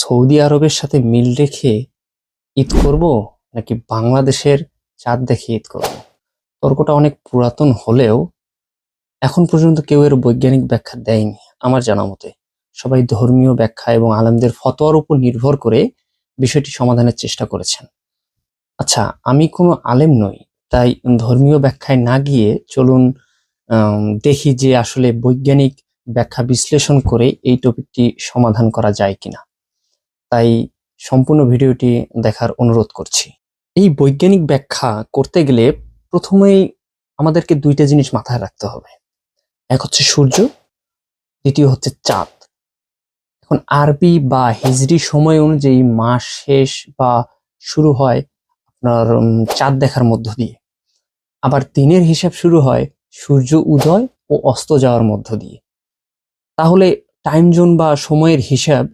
Saudi আরবের সাথে মিল রেখে ঈদ করব নাকি বাংলাদেশের চাঁদ দেখে ঈদ করব? তর্কটা অনেক পুরাতন হলেও এখন পর্যন্ত কেউ এর বৈজ্ঞানিক ব্যাখ্যা দেয়নি আমার জানা মতে। সবাই ধর্মীয় ব্যাখ্যা এবং আলেমদের ফতোয়ার উপর নির্ভর করে বিষয়টি সমাধানের চেষ্টা করেছেন। আচ্ছা আমি কোনো আলেম নই, তাই ধর্মীয় ব্যাখ্যায় না গিয়ে চলুন দেখি যে আসলে বৈজ্ঞানিক ব্যাখ্যা বিশ্লেষণ করে এই টপিকটি সমাধান করা যায় কিনা। তাই সম্পূর্ণ ভিডিওটি দেখার অনুরোধ করছি। এই বৈজ্ঞানিক ব্যাখ্যা করতে গেলে প্রথমেই আমাদেরকে দুইটা জিনিস মাথায় রাখতে হবে। এক হচ্ছে সূর্য, দ্বিতীয় হচ্ছে চাঁদ। এখন আরবি বা হিজরি সময় অনুযায়ী মাস শেষ বা শুরু হয় আপনার চাঁদ দেখার মধ্য দিয়ে। আবার দিনের হিসাব শুরু হয় সূর্য উদয় ও অস্ত যাওয়ার মধ্য দিয়ে। তাহলে টাইম জোন বা সময়ের হিসাব